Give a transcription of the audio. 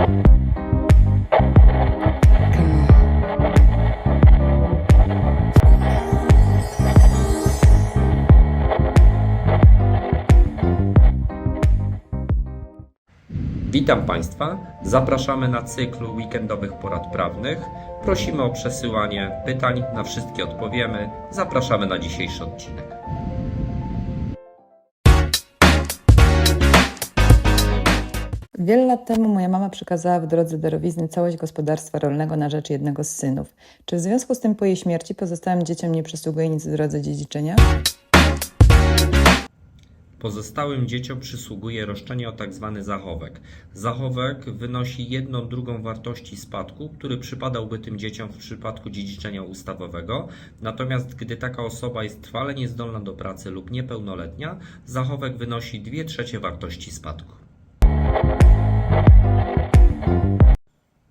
Witam Państwa. Zapraszamy na cykl weekendowych porad prawnych. Prosimy o przesyłanie pytań, na wszystkie odpowiemy. Zapraszamy na dzisiejszy odcinek. Wiele lat temu moja mama przekazała w drodze darowizny całość gospodarstwa rolnego na rzecz jednego z synów. Czy w związku z tym po jej śmierci pozostałym dzieciom nie przysługuje nic w drodze dziedziczenia? Pozostałym dzieciom przysługuje roszczenie o tzw. zachowek. Zachowek wynosi jedną drugą wartości spadku, który przypadałby tym dzieciom w przypadku dziedziczenia ustawowego. Natomiast gdy taka osoba jest trwale niezdolna do pracy lub niepełnoletnia, zachowek wynosi 2 trzecie wartości spadku.